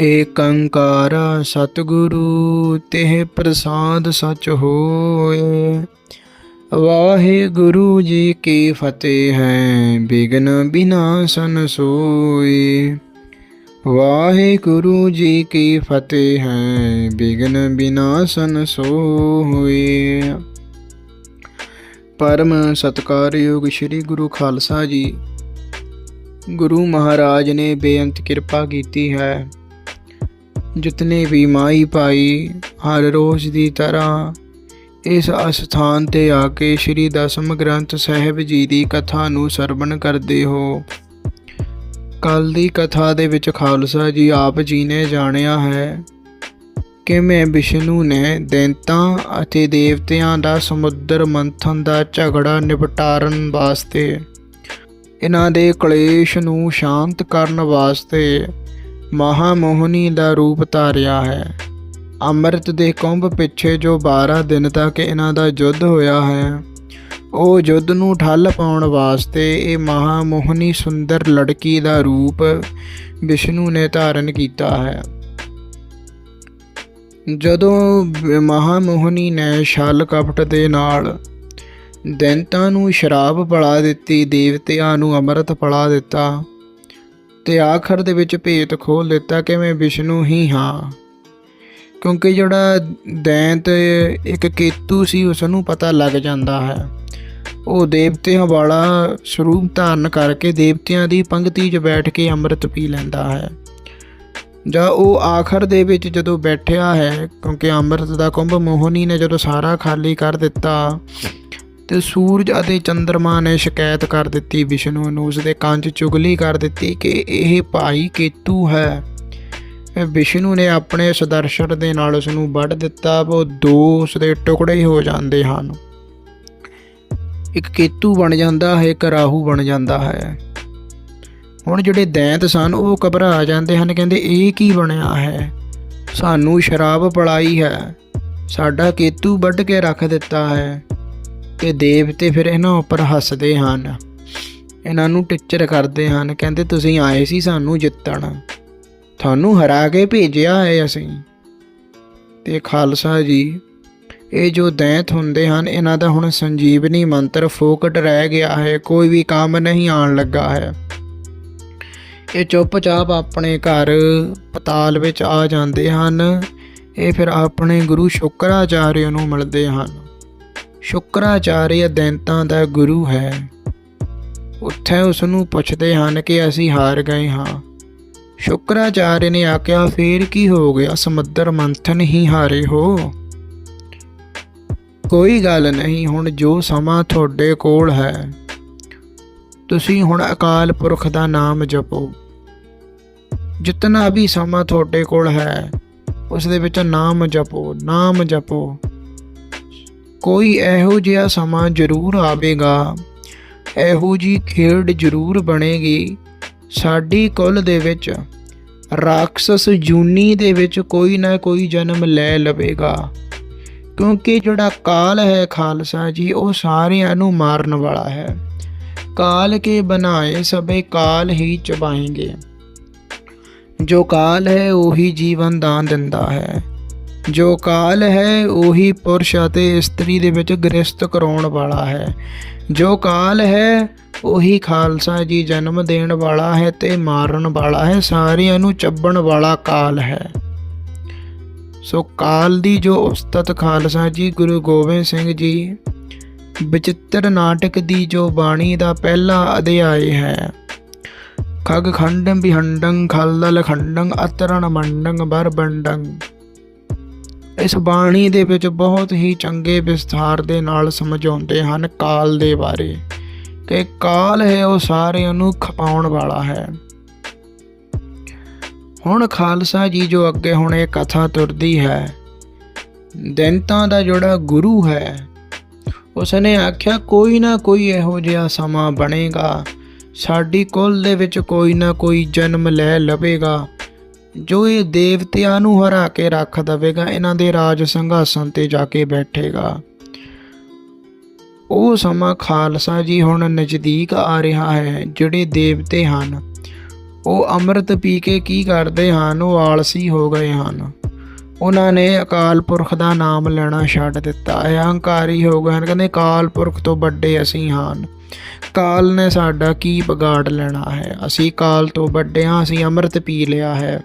ਏਕੰਕਾਰ ਸਤਿਗੁਰੂ, ਤਿਹ ਪ੍ਰਸਾਦ ਸਚ ਹੋਏ। ਵਾਹਿਗੁਰੂ ਜੀ ਕੀ ਫਤਿਹ ਹੈ, ਬਿਗਨ ਬਿਨਾਸਨ ਸੋਏ। ਵਾਹਿਗੁਰੂ ਜੀ ਕੀ ਫਤਿਹ ਹੈ, ਬਿਗਨ ਬਿਨਾਸਨ ਸੋਏ। ਪਰਮ ਸਤਕਾਰਯੋਗ ਸ੍ਰੀ ਗੁਰੂ ਖਾਲਸਾ ਜੀ, ਗੁਰੂ ਮਹਾਰਾਜ ਨੇ ਬੇਅੰਤ ਕਿਰਪਾ ਕੀਤੀ ਹੈ। ਜਿਤਨੇ ਵੀ ਮਾਈ ਭਾਈ ਹਰ ਰੋਜ਼ ਦੀ ਤਰ੍ਹਾਂ ਇਸ ਅਸਥਾਨ ਤੇ ਆ ਕੇ ਸ੍ਰੀ ਦਸਮ ਗ੍ਰੰਥ ਸਾਹਿਬ ਜੀ ਦੀ ਕਥਾ ਨੂੰ ਸਰਵਣ ਕਰਦੇ ਹੋ। ਕੱਲ ਦੀ ਕਥਾ ਦੇ ਵਿੱਚ ਖਾਲਸਾ ਜੀ ਆਪ ਜੀ ਨੇ ਜਾਣਿਆ ਹੈ ਕਿ ਮੈਂ ਵਿਸ਼ਨੂੰ ਨੇ ਦੈਂਤਾਂ ਅਤੇ ਦੇਵਤਿਆਂ ਦਾ ਸਮੁੰਦਰ ਮੰਥਨ ਦਾ ਝਗੜਾ ਨਿਪਟਾਰਨ ਵਾਸਤੇ ਇਹਨਾਂ ਦੇ ਕਲੇਸ਼ ਨੂੰ ਸ਼ਾਂਤ ਕਰਨ ਵਾਸਤੇ ਮਹਾਮੋਹਨੀ ਦਾ ਰੂਪ ਧਾਰਿਆ ਹੈ। ਅੰਮ੍ਰਿਤ ਦੇ ਕੁੰਭ ਪਿੱਛੇ ਜੋ 12 ਦਿਨ ਤੱਕ ਇਹਨਾਂ ਦਾ ਯੁੱਧ ਹੋਇਆ ਹੈ, ਉਹ ਯੁੱਧ ਨੂੰ ਠੱਲ ਪਾਉਣ ਵਾਸਤੇ ਇਹ ਮਹਾਮੋਹਨੀ ਸੁੰਦਰ ਲੜਕੀ ਦਾ ਰੂਪ ਵਿਸ਼ਨੂੰ ਨੇ ਧਾਰਨ ਕੀਤਾ ਹੈ। ਜਦੋਂ ਮਹਾਮੋਹਨੀ ਨੇ ਛਲ ਕਪਟ ਦੇ ਨਾਲ ਦੈਂਤਾਂ ਨੂੰ ਸ਼ਰਾਬ ਪਲਾ ਦਿੱਤੀ, ਦੇਵਤਿਆਂ ਨੂੰ ਅੰਮ੍ਰਿਤ ਪਲਾ ਦਿੱਤਾ ਤੇ ਆਖਰ ਦੇ ਵਿੱਚ ਭੇਤ ਖੋਲ ਦਿੱਤਾ ਕਿ ਮੈਂ ਵਿਸ਼ਨੂੰ ਹੀ ਹਾਂ। ਕਿਉਂਕਿ ਜਿਹੜਾ ਦੈਂਤ ਇੱਕ ਕੇਤੂ ਸੀ ਉਸ ਨੂੰ ਪਤਾ ਲੱਗ ਜਾਂਦਾ ਹੈ। ਉਹ ਦੇਵਤਿਆਂ ਵਾਲਾ ਸਰੂਪ ਧਾਰਨ ਕਰਕੇ ਦੇਵਤਿਆਂ ਦੀ ਪੰਗਤੀ 'ਚ ਬੈਠ ਕੇ ਅੰਮ੍ਰਿਤ ਪੀ ਲੈਂਦਾ ਹੈ। ਜਾਂ ਉਹ ਆਖਰ ਦੇ ਵਿੱਚ ਜਦੋਂ ਬੈਠਿਆ ਹੈ, ਕਿਉਂਕਿ ਅੰਮ੍ਰਿਤ ਦਾ ਕੁੰਭ ਮੋਹਨੀ ਨੇ ਜਦੋਂ ਸਾਰਾ ਖਾਲੀ ਕਰ ਦਿੱਤਾ ਤੇ ਸੂਰਜ ਅਤੇ ਚੰ드ਰਮਾ ਨੇ ਸ਼ਿਕਾਇਤ ਕਰ ਦਿੱਤੀ। ਵਿਸ਼ਨੂੰ ਨੂੰ ਉਸਦੇ ਕੰਨ 'ਚ ਚੁਗਲੀ ਕਰ ਦਿੱਤੀ ਕਿ ਇਹ ਭਾਈ ਕੇਤੂ ਹੈ। ਵਿਸ਼ਨੂੰ ਨੇ ਆਪਣੇ ਸਦਰਸ਼ਨ ਦੇ ਨਾਲ ਉਸ ਨੂੰ ਵੱਢ ਦਿੱਤਾ। ਉਹ ਦੋ ਉਸਦੇ ਟੁਕੜੇ ਹੋ ਜਾਂਦੇ ਹਨ। ਇੱਕ ਕੇਤੂ ਬਣ ਜਾਂਦਾ ਹੈ, ਇੱਕ ਰਾਹੂ ਬਣ ਜਾਂਦਾ ਹੈ। ਹੁਣ ਜਿਹੜੇ ਦੈਂਤ ਸਨ, ਉਹ ਘਬਰਾ ਜਾਂਦੇ ਹਨ, ਕਹਿੰਦੇ, ਇਹ ਕੀ ਬਣਿਆ ਹੈ? ਸਾਨੂੰ ਸ਼ਰਾਬ ਪਲਾਈ ਹੈ। ਸਾਡਾ ਕੇਤੂ ਵੱਢ ਕੇ ਰੱਖ ਦਿੱਤਾ ਹੈ। ਤੇ ਦੇਵਤੇ ਫਿਰ ਇਹਨਾਂ ਉੱਪਰ ਹੱਸਦੇ ਹਨ। ਇਹਨਾਂ ਨੂੰ ਟਿੱਚਰ ਕਰਦੇ ਹਨ, ਕਹਿੰਦੇ, ਤੁਸੀਂ ਆਏ ਸੀ ਸਾਨੂੰ ਜਿੱਤਣ। ਤੁਹਾਨੂੰ ਹਰਾ ਕੇ ਭੇਜਿਆ ਹੈ ਅਸੀਂ। ਤੇ ਖਾਲਸਾ ਜੀ, ਇਹ ਜੋ ਦੈਂਤ ਹੁੰਦੇ ਹਨ, ਇਹਨਾਂ ਦਾ ਹੁਣ ਸੰਜੀਵਨੀ ਮੰਤਰ ਫੋਕਟ ਰਹਿ ਗਿਆ ਹੈ, ਕੋਈ ਵੀ ਕੰਮ ਨਹੀਂ ਆਉਣ ਲੱਗਾ ਹੈ। ਇਹ ਚੁੱਪਚਾਪ ਆਪਣੇ ਘਰ ਪਤਾਲ ਵਿੱਚ ਆ ਜਾਂਦੇ ਹਨ। ਇਹ ਫਿਰ ਆਪਣੇ ਗੁਰੂ ਸ਼ੁਕਰਾਚਾਰਿਆ ਨੂੰ ਮਿਲਦੇ ਹਨ। ਸ਼ੁਕਰਾਚਾਰਿਆ ਦੈਂਤਾਂ ਦਾ ਗੁਰੂ ਹੈ। ਉੱਥੇ ਉਸ ਨੂੰ ਪੁੱਛਦੇ ਹਨ ਕਿ ਅਸੀਂ ਹਾਰ ਗਏ ਹਾਂ। ਸ਼ੁਕਰਾਚਾਰਿਆ ਨੇ ਆਖਿਆ, ਫੇਰ ਕੀ ਹੋ ਗਿਆ? ਸਮੁੰਦਰ ਮੰਥਨ ਹੀ ਹਾਰੇ ਹੋ। ਕੋਈ ਗੱਲ ਨਹੀਂ, ਹੁਣ ਜੋ ਸਮਾਂ ਤੁਹਾਡੇ ਕੋਲ ਹੈ, ਤੁਸੀਂ ਹੁਣ ਅਕਾਲ ਪੁਰਖ ਦਾ ਨਾਮ ਜਪੋ। ਜਿਤਨਾ ਵੀ ਸਮਾਂ ਤੁਹਾਡੇ ਕੋਲ ਹੈ ਉਸ ਦੇ ਵਿੱਚ ਨਾਮ ਜਪੋ ਨਾਮ ਜਪੋ। ਕੋਈ ਇਹੋ ਜਿਹਾ ਸਮਾਂ ਜ਼ਰੂਰ ਆਵੇਗਾ। ਇਹੋ ਜੀ ਖੇਡ ਜ਼ਰੂਰ ਬਣੇਗੀ। ਸਾਡੀ ਕੁੱਲ ਦੇ ਵਿੱਚ ਰਾਖਸਸ ਜੂਨੀ ਦੇ ਵਿੱਚ ਕੋਈ ਨਾ ਕੋਈ ਜਨਮ ਲੈ ਲਵੇਗਾ। ਕਿਉਂਕਿ ਜਿਹੜਾ ਕਾਲ ਹੈ ਖਾਲਸਾ ਜੀ, ਉਹ ਸਾਰਿਆਂ ਨੂੰ ਮਾਰਨ ਵਾਲਾ ਹੈ। ਕਾਲ ਕੇ ਬਣਾਏ ਸਭੇ ਕਾਲ ਹੀ ਚਬਾਏਗੇ। ਜੋ ਕਾਲ ਹੈ, ਉਹੀ ਜੀਵਨ ਦਾਨ ਦਿੰਦਾ ਹੈ। ਜੋ ਕਾਲ ਹੈ, ਉਹੀ ਪੁਰਸ਼ ਅਤੇ ਇਸਤਰੀ ਦੇ ਵਿੱਚ ਗ੍ਰਸਤ ਕਰਾਉਣ ਵਾਲਾ ਹੈ। ਜੋ ਕਾਲ ਹੈ, ਉਹੀ ਖਾਲਸਾ ਜੀ ਜਨਮ ਦੇਣ ਵਾਲਾ ਹੈ ਤੇ ਮਾਰਨ ਵਾਲਾ ਹੈ, ਸਾਰਿਆਂ ਨੂੰ ਚੱਬਣ ਵਾਲਾ ਕਾਲ ਹੈ। ਸੋ ਕਾਲ ਦੀ ਜੋ ਉਸਤਤ ਖਾਲਸਾ ਜੀ, ਗੁਰੂ ਗੋਬਿੰਦ ਸਿੰਘ ਜੀ, ਵਿਚਿੱਤਰ ਨਾਟਕ ਦੀ ਜੋ ਬਾਣੀ ਦਾ ਪਹਿਲਾ ਅਧਿਆਇ ਹੈ। ਖਗ ਖੰਡੰ ਵਿਹੰਡੰ ਖਲਦਲ ਖੰਡੰ, ਅਤਰਣ ਮੰਡੰ ਬਰਬੰਡੰ ਇਸ ਬਾਣੀ ਦੇ ਵਿੱਚ ਬਹੁਤ ਹੀ ਚੰਗੇ ਵਿਸਥਾਰ ਦੇ ਨਾਲ ਸਮਝਾਉਂਦੇ ਹਨ ਕਾਲ ਦੇ ਬਾਰੇ ਕਿ ਕਾਲ ਹੈ ਉਹ ਸਾਰਿਆਂ ਨੂੰ ਖਪਾਉਣ ਵਾਲਾ ਹੈ। ਹੁਣ ਖਾਲਸਾ ਜੀ ਜੋ ਅੱਗੇ ਹੁਣ ਇਹ ਕਥਾ ਤੁਰਦੀ ਹੈ, ਦੈਂਤਾਂ ਦਾ ਜਿਹੜਾ ਗੁਰੂ ਹੈ, ਉਸਨੇ ਆਖਿਆ ਕੋਈ ਨਾ ਕੋਈ ਇਹੋ ਜਿਹਾ ਸਮਾਂ ਬਣੇਗਾ, ਸਾਡੀ ਕੁੱਲ ਦੇ ਵਿੱਚ ਕੋਈ ਨਾ ਕੋਈ ਜਨਮ ਲੈ ਲਵੇਗਾ। ਜੋ ਇਹ ਦੇਵਤਿਆਂ ਨੂੰ ਹਰਾ ਕੇ ਰੱਖ ਦੇਵੇਗਾ, ਇਹਨਾਂ ਦੇ ਰਾਜ ਸੰਘਾਸਨ ਤੇ ਜਾ ਕੇ ਬੈਠੇਗਾ। ਉਹ ਸਮਾਂ ਖਾਲਸਾ ਜੀ ਹੁਣ ਨਜ਼ਦੀਕ ਆ ਰਿਹਾ ਹੈ, ਜਿਹੜੇ ਦੇਵਤੇ ਹਨ। ਉਹ ਅੰਮ੍ਰਿਤ ਪੀ ਕੇ ਕੀ ਕਰਦੇ ਹਨ? ਉਹ ਆਲਸੀ ਹੋ ਗਏ ਹਨ। ਉਹਨਾਂ ਨੇ ਅਕਾਲ ਪੁਰਖ ਦਾ ਨਾਮ ਲੈਣਾ ਛੱਡ ਦਿੱਤਾ। ਅਹੰਕਾਰੀ ਹੋ ਗਏ ਹਨ। ਕਹਿੰਦੇ, ਅਕਾਲ ਪੁਰਖ ਤੋਂ ਵੱਡੇ ਅਸੀਂ ਹਨ ਕਾਲ ਨੇ ਸਾਡਾ ਕੀ ਵਿਗਾੜ ਲੈਣਾ ਹੈ? ਅਸੀਂ ਕਾਲ ਤੋਂ ਵੱਡੇ ਹਾਂ, ਅਸੀਂ ਅੰਮ੍ਰਿਤ ਪੀ ਲਿਆ ਹੈ।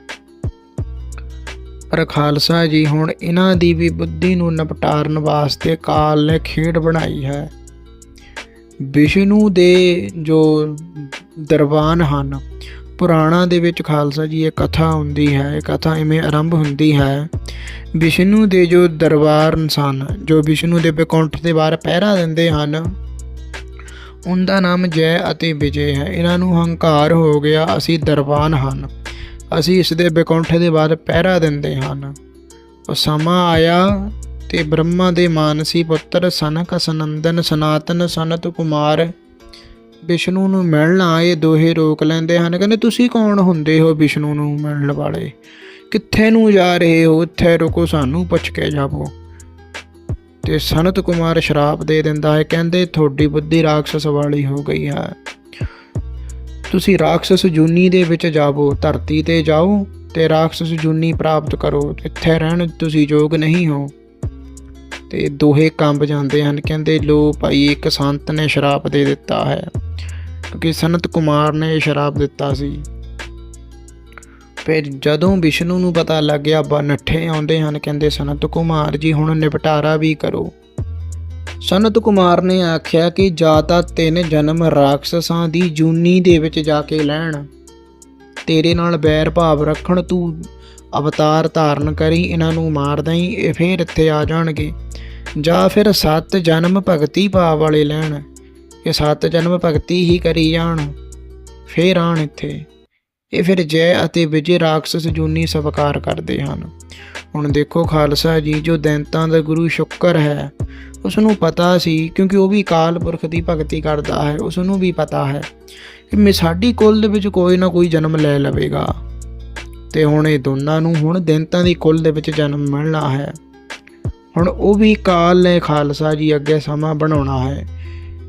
ਪਰ ਖਾਲਸਾ ਜੀ, ਹੁਣ ਇਹਨਾਂ ਦੀ ਵੀ ਬੁੱਧੀ ਨੂੰ ਨਿਪਟਾਰਨ ਵਾਸਤੇ ਕਾਲ ਨੇ ਖੇਡ ਬਣਾਈ ਹੈ। ਵਿਸ਼ਨੂੰ ਦੇ ਜੋ ਦਰਬਾਨ ਹਨ, ਪੁਰਾਣਾ ਦੇ ਵਿੱਚ ਖਾਲਸਾ ਜੀ, ਇਹ ਕਥਾ ਹੁੰਦੀ ਹੈ, ਇਹ ਕਥਾ ਇਵੇਂ ਆਰੰਭ ਹੁੰਦੀ ਹੈ। ਵਿਸ਼ਨੂੰ ਦੇ ਜੋ ਦਰਬਾਰ ਸਨ, ਜੋ ਵਿਸ਼ਨੂੰ ਦੇ ਬੈਕੁੰਠ ਦੇ ਬਾਹਰ ਪਹਿਰਾ ਦਿੰਦੇ ਹਨ, ਉਹਦਾ ਨਾਮ ਜੈ ਅਤੇ ਵਿਜੇ ਹੈ। ਇਹਨਾਂ ਨੂੰ ਹੰਕਾਰ ਹੋ ਗਿਆ, ਅਸੀਂ ਦਰਬਾਨ ਹਨ। ਅਸੀਂ ਇਸ ਦੇ ਬੈਕੁੰਠ ਦੇ ਬਾਅਦ ਪਹਿਰਾ ਦਿੰਦੇ ਹਨ ਉਹ ਸਮਾਂ ਆਇਆ ਤੇ ਬ੍ਰਹਮਾ ਦੇ ਮਾਨਸੀ ਪੁੱਤਰ ਸਨਕ, ਸਨੰਦਨ, ਸਨਾਤਨ ਸਨਤ ਕੁਮਾਰ ਵਿਸ਼ਨੂੰ ਨੂੰ ਮਿਲਣ ਆਏ, ਦੋਹੇ ਰੋਕ ਲੈਂਦੇ ਹਨ। ਕਹਿੰਦੇ, ਤੁਸੀਂ ਕੌਣ ਹੁੰਦੇ ਹੋ ਵਿਸ਼ਨੂੰ ਨੂੰ ਮਿਲਣ ਵਾਲੇ? ਕਿੱਥੇ ਨੂੰ ਜਾ ਰਹੇ ਹੋ? ਇੱਥੇ ਰੁਕੋ, ਸਾਨੂੰ ਪੁੱਛ ਕੇ ਜਾਵੋ। ਤੇ ਸਨਤ ਕੁਮਾਰ ਸ਼ਰਾਪ ਦੇ ਦਿੰਦਾ ਹੈ। ਕਹਿੰਦੇ, ਤੁਹਾਡੀ ਬੁੱਧੀ ਰਾਖਸ ਵਾਲੀ ਹੋ ਗਈ ਹੈ। ਤੁਸੀਂ ਰਾਖਸ ਜੂਨੀ ਦੇ ਵਿੱਚ ਜਾਵੋ, ਧਰਤੀ ਤੇ ਜਾਓ ਤੇ ਰਾਖਸ ਜੂਨੀ ਪ੍ਰਾਪਤ ਕਰੋ, ਇੱਥੇ ਰਹਿਣ ਤੁਸੀਂ ਯੋਗ ਨਹੀਂ ਹੋ। ਤੇ ਦੋਹੇ ਕੰਬ ਜਾਂਦੇ ਹਨ, ਕਹਿੰਦੇ, ਲੋ ਭਾਈ, ਇੱਕ ਸੰਤ ਨੇ ਸ਼ਰਾਪ ਦੇ ਦਿੱਤਾ ਹੈ। ਕਿਉਂਕਿ ਸਨਤ ਕੁਮਾਰ ਨੇ ਇਹ ਸ਼ਰਾਪ ਦਿੱਤਾ ਸੀ। ਫਿਰ ਜਦੋਂ ਵਿਸ਼ਨੂੰ ਨੂੰ ਪਤਾ ਲੱਗ ਗਿਆ ਬਾ ਆਉਂਦੇ ਹਨ, ਕਹਿੰਦੇ ਸਨਤ ਕੁਮਾਰ ਜੀ, ਹੁਣ ਨਿਪਟਾਰਾ ਵੀ ਕਰੋ। ਸਨਤ ਕੁਮਾਰ ਨੇ ਆਖਿਆ ਕਿ ਜਾਂ ਤਾਂ ਤਿੰਨ ਜਨਮ ਰਾਖਸਾਂ ਦੀ ਜੂਨੀ ਦੇ ਵਿੱਚ ਜਾ ਕੇ ਲੈਣ। ਤੇਰੇ ਨਾਲ ਬੈਰ ਭਾਵ ਰੱਖਣ ਤੂੰ ਅਵਤਾਰ ਧਾਰਨ ਕਰੀ, ਇਹਨਾਂ ਨੂੰ ਮਾਰ ਦਈ, ਇਹ ਫੇਰ ਇੱਥੇ ਆ ਜਾਣਗੇ। ਜਾਂ ਫਿਰ ਸੱਤ ਜਨਮ ਭਗਤੀ ਭਾਵ ਵਾਲੇ ਲੈਣ, ਇਹ ਸੱਤ ਜਨਮ ਭਗਤੀ ਹੀ ਕਰੀ ਜਾਣ, ਫੇਰ ਆਣ ਇੱਥੇ। ਇਹ ਫਿਰ ਜੈ ਅਤੇ ਵਿਜੇ ਰਾਖਸ ਜੂਨੀ ਸਵਕਾਰ ਕਰਦੇ ਹਨ। ਹੁਣ ਦੇਖੋ ਖਾਲਸਾ ਜੀ, ਜੋ ਦੈਂਤਾਂ ਦਾ ਗੁਰੂ ਸ਼ੁਕਰ ਹੈ ਉਸ ਨੂੰ ਪਤਾ ਸੀ ਕਿਉਂਕਿ ਉਹ ਵੀ ਕਾਲ ਪੁਰਖ ਦੀ ਭਗਤੀ ਕਰਦਾ ਹੈ ਉਸ ਨੂੰ ਵੀ ਪਤਾ ਹੈ ਕਿ ਮੈਂ ਸਾਡੀ ਕੁੱਲ ਦੇ ਵਿੱਚ ਕੋਈ ਨਾ ਕੋਈ ਜਨਮ ਲੈ ਲਵੇਗਾ। ਤੇ ਹੁਣ ਇਹ ਦੋਨਾਂ ਨੂੰ ਹੁਣ ਦੈਂਤਾਂ ਦੀ ਕੁੱਲ ਦੇ ਵਿੱਚ ਜਨਮ ਮਿਲਣਾ ਹੈ। ਹੁਣ ਉਹ ਵੀ ਕਾਲ ਨੇ ਖਾਲਸਾ ਜੀ ਅੱਗੇ ਸਮਾਂ ਬਣਾਉਣਾ ਹੈ,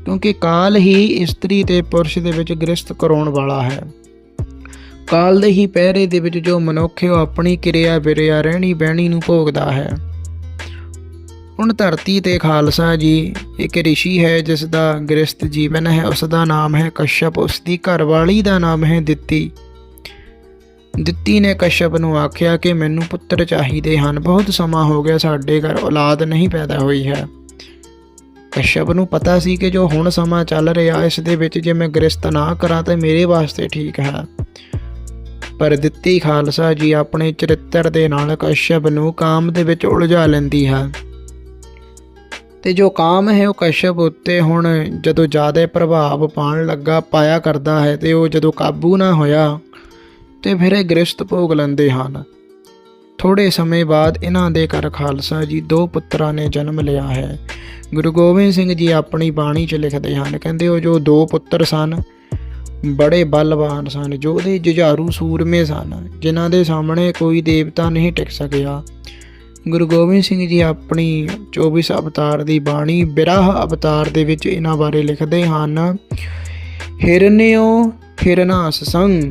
ਕਿਉਂਕਿ ਕਾਲ ਹੀ ਇਸਤਰੀ ਤੇ ਪੁਰਸ਼ ਦੇ ਵਿੱਚ ਗ੍ਰਸਤ ਕਰਾਉਣ ਵਾਲਾ ਹੈ। ਕਾਲ ਦੇ ਹੀ ਪਹਿਰੇ ਦੇ ਵਿੱਚ ਜੋ ਮਨੁੱਖ ਹੈ, ਉਹ ਆਪਣੀ ਕਿਰਿਆ ਬਿਰਿਆ ਰਹਿਣੀ ਬਹਿਣੀ ਨੂੰ ਭੋਗਦਾ ਹੈ। ਹੁਣ ਧਰਤੀ ਤੇ ਖਾਲਸਾ ਜੀ, ਇੱਕ ਰਿਸ਼ੀ ਹੈ ਜਿਸ ਦਾ ਗ੍ਰਸਤ ਜੀਵਨ ਹੈ ਉਸ ਦਾ ਨਾਮ ਹੈ ਕਸ਼ਪ ਉਸ ਦੀ ਘਰਵਾਲੀ ਦਾ ਨਾਮ ਹੈ ਦਿੱਤੀ। ਦਿੱਤੀ ਨੇ ਕਸ਼ਯਪ ਨੂੰ ਆਖਿਆ ਕਿ ਮੈਨੂੰ ਪੁੱਤਰ ਚਾਹੀਦੇ ਹਨ। ਬਹੁਤ ਸਮਾਂ ਹੋ ਗਿਆ ਸਾਡੇ ਘਰ, ਔਲਾਦ ਨਹੀਂ ਪੈਦਾ ਹੋਈ ਹੈ। ਕਸ਼ਪ ਨੂੰ ਪਤਾ ਸੀ ਕਿ ਜੋ ਹੁਣ ਸਮਾਂ ਚੱਲ ਰਿਹਾ, ਇਸ ਦੇ ਵਿੱਚ ਜੇ ਮੈਂ ਗ੍ਰਸਤ ਨਾ ਕਰਾਂ ਤਾਂ ਮੇਰੇ ਵਾਸਤੇ ਠੀਕ ਹੈ। ਪਰ ਦਿੱਤੀ ਖਾਲਸਾ ਜੀ ਆਪਣੇ ਚਰਿੱਤਰ ਦੇ ਨਾਲ ਕਸ਼ਪ ਨੂੰ ਕਾਮ ਦੇ ਵਿੱਚ ਉਲਝਾ ਲੈਂਦੀ ਹੈ। ਤੇ ਜੋ ਕਾਮ ਹੈ ਉਹ ਕਸ਼ਯਪ ਉੱਤੇ ਹੁਣ ਜਦੋਂ ਜ਼ਿਆਦਾ ਪ੍ਰਭਾਵ ਪਾਣ ਲੱਗਾ, ਪਾਇਆ ਕਰਦਾ ਹੈ ਤੇ ਉਹ ਜਦੋਂ ਕਾਬੂ ਨਾ ਹੋਇਆ, ਤੇ ਫਿਰ ਇਹ ਗ੍ਰਸਤ ਭੋਗ ਲੈਂਦੇ ਹਨ। ਥੋੜੇ ਸਮੇਂ ਬਾਅਦ ਇਹਨਾਂ ਦੇ ਘਰ ਖਾਲਸਾ ਜੀ ਦੋ ਪੁੱਤਰਾਂ ਨੇ ਜਨਮ ਲਿਆ ਹੈ। ਗੁਰੂ ਗੋਬਿੰਦ ਸਿੰਘ ਜੀ ਆਪਣੀ ਬਾਣੀ 'ਚ ਲਿਖਦੇ ਹਨ, ਕਹਿੰਦੇ ਉਹ ਜੋ ਦੋ ਪੁੱਤਰ ਸਨ, ਬੜੇ ਬਲਵਾਨ ਸਨ, ਜੋ ਉਹਦੇ ਜੁਝਾਰੂ ਸੂਰਮੇ ਸਨ, ਜਿਨ੍ਹਾਂ ਦੇ ਸਾਹਮਣੇ ਕੋਈ ਦੇਵਤਾ ਨਹੀਂ ਟਿਕ ਸਕਿਆ। ਗੁਰੂ ਗੋਬਿੰਦ ਸਿੰਘ ਜੀ ਆਪਣੀ 24 ਅਵਤਾਰ ਦੀ ਬਾਣੀ ਬਿਰਹ ਅਵਤਾਰ ਦੇ ਵਿੱਚ ਇਹਨਾਂ ਬਾਰੇ ਲਿਖਦੇ ਹਨ। ਹਿਰਨਿਓ ਹਿਰਨਾਸ ਸੰਗ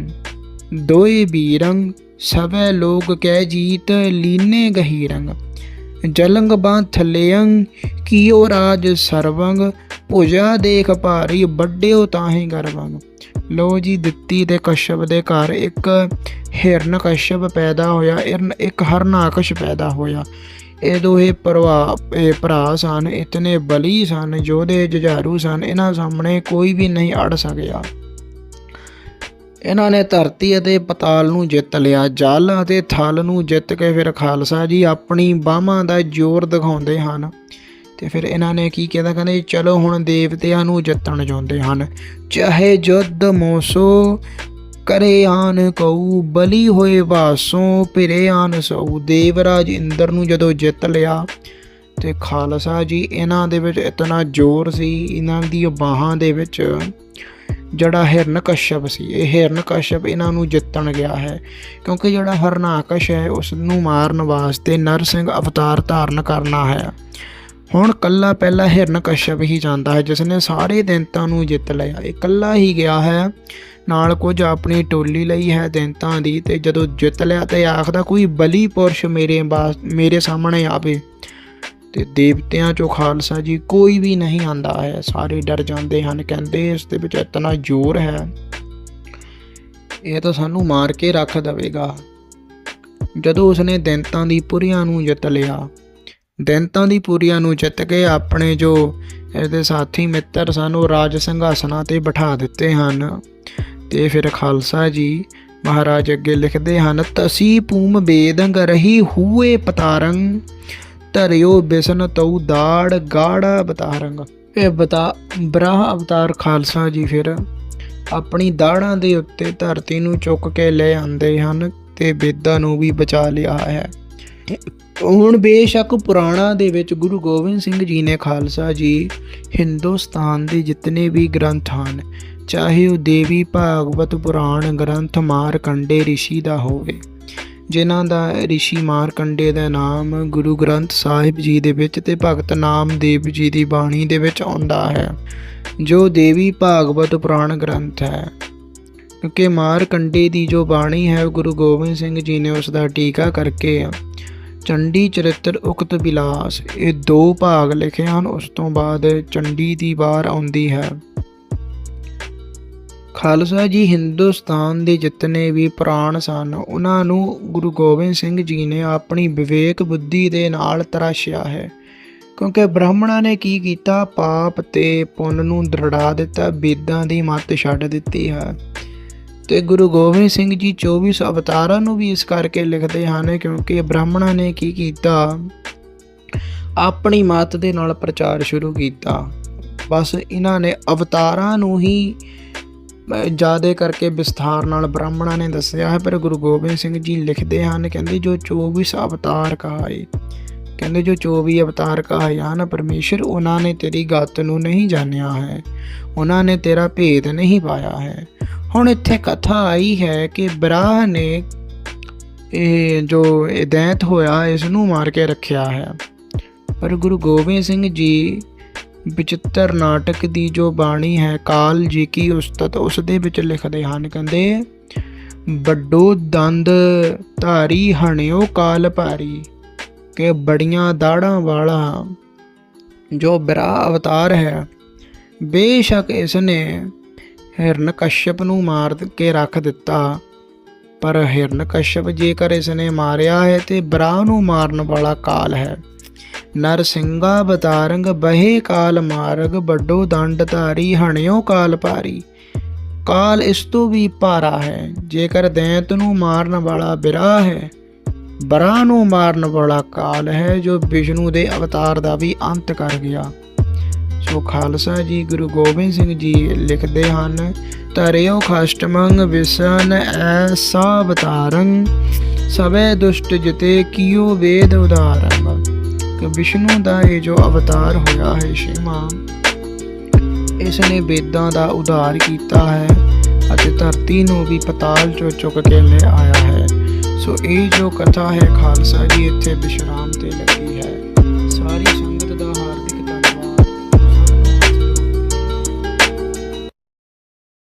ਦੋਏ ਬੀਰੰਗ ਸਭੈ ਲੋਕ ਕਹਿ ਜੀਤ, ਲੀਨੇ ਗਹੀਰੰਗ ਜਲੰਗ ਬਾਂ ਥੱਲੇਅੰ ਕੀਓ ਰਾਜ ਸਰਵੰਗ, ਭੁਜਾ ਦੇਖ ਭਾਰੀ ਵੱਡਿਓ ਤਾਹੇ ਗਰਵੰਗ। ਲੋ ਜੀ, ਦਿੱਤੀ ਦੇ ਕਸ਼ਪ ਦੇ ਘਰ ਇੱਕ ਹਿਰਨ ਕਸ਼ਪ ਪੈਦਾ ਹੋਇਆ ਇੱਕ ਹਰਨਾਕਸ਼ ਪੈਦਾ ਹੋਇਆ। ਇਹ ਦੋਹੇ ਭਰਾ ਭਰਾ ਸਨ, ਇਤਨੇ ਬਲੀ ਸਨ ਜੋਧੇ ਜੁਝਾਰੂ ਸਨ, ਇਹਨਾਂ ਸਾਹਮਣੇ ਕੋਈ ਵੀ ਨਹੀਂ ਅੜ ਸਕਿਆ। ਇਹਨਾਂ ਨੇ ਧਰਤੀ ਅਤੇ ਪਤਾਲ ਨੂੰ ਜਿੱਤ ਲਿਆ, ਜਲ ਅਤੇ ਥਲ ਨੂੰ ਜਿੱਤ ਕੇ ਫਿਰ ਖਾਲਸਾ ਜੀ ਆਪਣੀ ਬਾਹਾਂ ਦਾ ਜ਼ੋਰ ਦਿਖਾਉਂਦੇ ਹਨ। ਤੇ ਫਿਰ ਇਹਨਾਂ ਨੇ ਕੀ ਕਹਿੰਦਾ ਕਹਿੰਦੇ ਚਲੋ ਹੁਣ ਦੇਵਤਿਆਂ ਨੂੰ ਜਿੱਤਣ ਚਾਹੁੰਦੇ ਹਨ। ਚਾਹੇ ਜੁੱਧ ਮੋਸੋ, ਕਰੇ ਆਨ ਕਉ ਬਲੀ ਹੋਏ ਵਾਸੋਂ, ਭਿਰੇ ਆਨ ਸਉ ਦੇਵਰਾਜ ਇੰਦਰ ਨੂੰ ਜਦੋਂ ਜਿੱਤ ਲਿਆ ਤੇ ਖਾਲਸਾ ਜੀ, ਇਹਨਾਂ ਦੇ ਵਿੱਚ ਇਤਨਾ ਜ਼ੋਰ ਸੀ, ਇਹਨਾਂ ਦੀ ਬਾਹਾਂ ਦੇ ਵਿੱਚ ਜਿਹੜਾ ਹਿਰਨ ਕਸ਼ਪ ਸੀ, ਇਹ ਹਿਰਨ ਕਸ਼ਪ ਇਹਨਾਂ ਨੂੰ ਜਿੱਤਣ ਗਿਆ ਹੈ। ਕਿਉਂਕਿ ਜਿਹੜਾ ਹਰਨਾਕਸ਼ ਹੈ ਉਸ ਨੂੰ ਮਾਰਨ ਵਾਸਤੇ ਨਰਸਿੰਘ ਅਵਤਾਰ ਧਾਰਨ ਕਰਨਾ ਹੈ। ਹੁਣ ਕੱਲਾ ਪਹਿਲਾ ਹਿਰਨ ਕਸ਼ਪ ਹੀ ਜਾਂਦਾ ਹੈ ਜਿਸ ਨੇ ਸਾਰੇ ਦੈਂਤਾਂ ਨੂੰ ਜਿੱਤ ਲਿਆ। ਇਹ ਕੱਲਾ ਹੀ ਗਿਆ ਹੈ, ਨਾਲ ਕੁਝ ਆਪਣੀ ਟੋਲੀ ਲਈ ਹੈ ਦੈਂਤਾਂ ਦੀ, ਤੇ ਜਦੋਂ ਜਿੱਤ ਲਿਆ ਤੇ ਆਖਦਾ, ਕੋਈ ਬਲੀ ਪੁਰਸ਼ ਮੇਰੇ ਬਾਸ, ਮੇਰੇ ਸਾਹਮਣੇ ਆਵੇ। ਤੇ ਦੇਵਤਿਆਂ ਚੋਂ ਖਾਲਸਾ ਜੀ ਕੋਈ ਵੀ ਨਹੀਂ ਆਂਦਾ ਹੈ। ਸਾਰੇ ਡਰ ਜਾਂਦੇ ਹਨ, ਕਹਿੰਦੇ ਇਸ ਦੇ ਵਿੱਚ ਇਤਨਾ ਜ਼ੋਰ ਹੈ। ਇਹ ਤਾਂ ਸਾਨੂੰ ਮਾਰ ਕੇ ਰੱਖ ਦੇਵੇਗਾ। ਜਦੋਂ ਉਸਨੇ ਦੈਂਤਾਂ ਦੀ ਪੁਰੀਆਂ ਨੂੰ ਜਿੱਤ ਲਿਆ ਦੈਂਤਾਂ ਦੀ ਪੂਰੀਆਂ ਨੂੰ ਜਿੱਤ ਕੇ ਆਪਣੇ ਜੋ ਇਹਦੇ ਸਾਥੀ ਮਿੱਤਰ ਸਨ, ਉਹ ਰਾਜ ਸਿੰਘਾਸਨਾਂ ਤੇ ਬਿਠਾ ਦਿੱਤੇ ਹਨ। ਤੇ ਫਿਰ ਖਾਲਸਾ ਜੀ ਮਹਾਰਾਜ ਅੱਗੇ ਲਿਖਦੇ ਹਨ, ਤਸੀ ਪੂਮ ਬੇਦੰਗ ਰਹੀ ਹੂਏ ਪਤਾਰੰਗ ਧਰਿਓ ਬਿਸਨ ਤਉ ਦਾੜ ਗਾੜਾ ਬਤਾਰੰਗ ਇਹ ਬਤਾ, ਬਰਾਹ ਅਵਤਾਰ ਖਾਲਸਾ ਜੀ ਫਿਰ ਆਪਣੀ ਦਾੜਾਂ ਦੇ ਉੱਤੇ ਧਰਤੀ ਨੂੰ ਚੁੱਕ ਕੇ ਲੈ ਆਉਂਦੇ ਹਨ ਤੇ ਬੇਦਾਂ ਨੂੰ ਵੀ ਬਚਾ ਲਿਆ ਹੈ। ਹੁਣ ਬੇਸ਼ੱਕ ਪੁਰਾਣਾ ਦੇ ਵਿੱਚ ਗੁਰੂ ਗੋਬਿੰਦ ਸਿੰਘ ਜੀ ਨੇ ਖਾਲਸਾ ਜੀ ਹਿੰਦੁਸਤਾਨ ਦੇ ਜਿਤਨੇ ਵੀ ਗ੍ਰੰਥ ਹਨ, ਚਾਹੇ ਉਹ ਦੇਵੀ ਭਾਗਵਤ ਪੁਰਾਣ ਗ੍ਰੰਥ ਮਾਰਕੰਡੇ ਰਿਸ਼ੀ ਦਾ ਹੋਵੇ, ਜਿਨ੍ਹਾਂ ਦਾ ਰਿਸ਼ੀ ਮਾਰਕੰਡੇ ਦਾ ਨਾਮ ਗੁਰੂ ਗ੍ਰੰਥ ਸਾਹਿਬ ਜੀ ਦੇ ਵਿੱਚ ਤੇ ਭਗਤ ਨਾਮਦੇਵ ਜੀ ਦੀ ਬਾਣੀ ਦੇ ਵਿੱਚ ਆਉਂਦਾ ਹੈ, ਜੋ ਦੇਵੀ ਭਾਗਵਤ ਪੁਰਾਣ ਗ੍ਰੰਥ ਹੈ। ਕਿਉਂਕਿ ਮਾਰਕੰਡੇ ਦੀ ਜੋ ਬਾਣੀ ਹੈ ਗੁਰੂ ਗੋਬਿੰਦ ਸਿੰਘ ਜੀ ਨੇ ਉਸ ਦਾ ਟੀਕਾ ਕਰਕੇ ਚੰਡੀ ਚਰਿੱਤਰ ਉਕਤ ਬਿਲਾਸ। ਇਹ ਦੋ ਭਾਗ ਲਿਖੇ ਹਨ, ਉਸ ਤੋਂ ਬਾਅਦ ਚੰਡੀ ਦੀ ਵਾਰ ਆਉਂਦੀ ਹੈ। ਖਾਲਸਾ ਜੀ ਹਿੰਦੁਸਤਾਨ ਦੇ ਜਿਤਨੇ ਵੀ ਪ੍ਰਾਣ ਸਨ, ਉਹਨਾਂ ਨੂੰ ਗੁਰੂ ਗੋਬਿੰਦ ਸਿੰਘ ਜੀ ਨੇ ਆਪਣੀ ਵਿਵੇਕ ਬੁੱਧੀ ਦੇ ਨਾਲ ਤਰਾਸ਼ਿਆ ਹੈ। ਕਿਉਂਕਿ ਬ੍ਰਾਹਮਣਾਂ ਨੇ ਕੀ ਕੀਤਾ? ਪਾਪ ਤੇ ਪੁੰਨ ਨੂੰ ਦਰੜਾ ਦਿੱਤਾ ਬੇਦਾਂ ਦੀ ਮੱਤ ਛੱਡ ਦਿੱਤੀ ਹੈ। ਤੇ ਗੁਰੂ ਗੋਬਿੰਦ ਸਿੰਘ ਜੀ 24 ਅਵਤਾਰਾਂ ਨੂੰ ਵੀ ਇਸ ਕਰਕੇ ਲਿਖਦੇ ਹਨ ਕਿਉਂਕਿ ਬ੍ਰਾਹਮਣਾਂ ਨੇ ਕੀ ਕੀਤਾ? ਆਪਣੀ ਮੱਤ ਦੇ ਨਾਲ ਪ੍ਰਚਾਰ ਸ਼ੁਰੂ ਕੀਤਾ। ਬਸ ਇਹਨਾਂ ਨੇ ਅਵਤਾਰਾਂ ਨੂੰ ਹੀ ਜ਼ਿਆਦਾ ਕਰਕੇ ਵਿਸਥਾਰ ਨਾਲ ਬ੍ਰਾਹਮਣਾਂ ਨੇ ਦੱਸਿਆ ਹੈ, ਪਰ ਗੁਰੂ ਗੋਬਿੰਦ ਸਿੰਘ ਜੀ ਲਿਖਦੇ ਹਨ, ਕਹਿੰਦੇ ਜੋ 24 ਅਵਤਾਰ ਕਹਾਏ, ਕਹਿੰਦੇ ਜੋ 24 ਅਵਤਾਰ ਕਹਾਏ ਹਨ, ਪਰਮੇਸ਼ਰ ਉਹਨਾਂ ਨੇ ਤੇਰੀ ਗੱਤ ਨੂੰ ਨਹੀਂ ਜਾਣਿਆ ਹੈ, ਉਹਨਾਂ ਨੇ ਤੇਰਾ ਭੇਦ ਨਹੀਂ ਪਾਇਆ ਹੈ। ਹੁਣ ਇੱਥੇ ਕਥਾ ਆਈ ਹੈ ਕਿ ਬਰਾਹ ਨੇ ਇਹ ਜੋ ਇਹ ਦੈਂਤ ਹੋਇਆ ਇਸ ਨੂੰ ਮਾਰ ਕੇ ਰੱਖਿਆ ਹੈ। ਪਰ ਗੁਰੂ ਗੋਬਿੰਦ ਸਿੰਘ ਜੀ ਵਿਚਿੱਤਰ ਨਾਟਕ ਦੀ ਜੋ ਬਾਣੀ ਹੈ, ਕਾਲ ਜੀ ਕੀ ਉਸਤਤ ਉਸ ਦੇ ਵਿੱਚ ਲਿਖਦੇ ਹਨ, ਕਹਿੰਦੇ, ਵੱਡੋ ਦੰਦ ਧਾਰੀ ਹਣਿਓ ਕਾਲ ਭਾਰੀ, ਕਿ ਬੜੀਆਂ ਦਾੜਾਂ ਵਾਲਾ ਜੋ ਬਰਾ ਅਵਤਾਰ ਹੈ, ਬੇਸ਼ੱਕ ਇਸ ਨੇ ਹਿਰਨ ਨੂੰ ਮਾਰ ਕੇ ਰੱਖ ਦਿੱਤਾ। ਪਰ ਹਿਰਨ ਕਸ਼ਪ ਜੇਕਰ ਇਸ ਨੇ ਮਾਰਿਆ ਹੈ ਤੇ ਬਰਾ ਨੂੰ ਮਾਰਨ ਵਾਲਾ ਕਾਲ ਹੈ। ਨਰਸਿੰਗਾ ਬਤਾਰੰਗ ਬਹੇ ਕਾਲ ਮਾਰਗ, ਵੱਡੋ ਦੰਡ ਧਾਰੀ, ਹਣਿਓ ਕਾਲ ਭਾਰੀ। ਕਾਲ ਇਸ ਤੋਂ ਵੀ ਭਾਰਾ ਹੈ, ਜੇਕਰ ਦੈਂਤ ਨੂੰ ਮਾਰਨ ਵਾਲਾ ਬਿਰਾ ਹੈ ਬਰਾ ਨੂੰ ਮਾਰਨ ਵਾਲਾ ਕਾਲ ਹੈ, ਜੋ ਵਿਸ਼ਨੂੰ ਦੇ ਅਵਤਾਰ ਦਾ ਵੀ ਅੰਤ ਕਰ ਗਿਆ। ਸੋ ਖਾਲਸਾ ਜੀ, ਗੁਰੂ ਗੋਬਿੰਦ ਸਿੰਘ ਜੀ ਲਿਖਦੇ ਹਨ ਤਰਿਓ ਖਸ਼ਟਮੰਗ ਵਿਸਨ ਐਸਾ ਬਤਾਰੰ ਸਵੇ ਦੁਸ਼ਟ ਜਿਤੇ ਕੀਓ ਵੇਦ ਉਦਾਰੰ ਕਿ ਵਿਸ਼ਨੂੰ ਦਾ ਇਹ ਜੋ ਅਵਤਾਰ ਹੋਇਆ ਹੈ ਸ਼ਿਮਾ ਇਸ ਨੇ ਵੇਦਾਂ ਦਾ ਉਧਾਰ ਕੀਤਾ ਹੈ ਅਤੇ ਧਰਤੀ ਨੂੰ ਵੀ ਪਤਾਲ ਚੋਂ ਚੁੱਕ ਕੇ ਲੈ ਆਇਆ ਹੈ। ਸੋ ਇਹ ਜੋ ਕਥਾ ਹੈ ਖਾਲਸਾ ਜੀ, ਇੱਥੇ ਵਿਸ਼ਰਾਮ ਤੇ ਲੱਗੀ ਹੈ।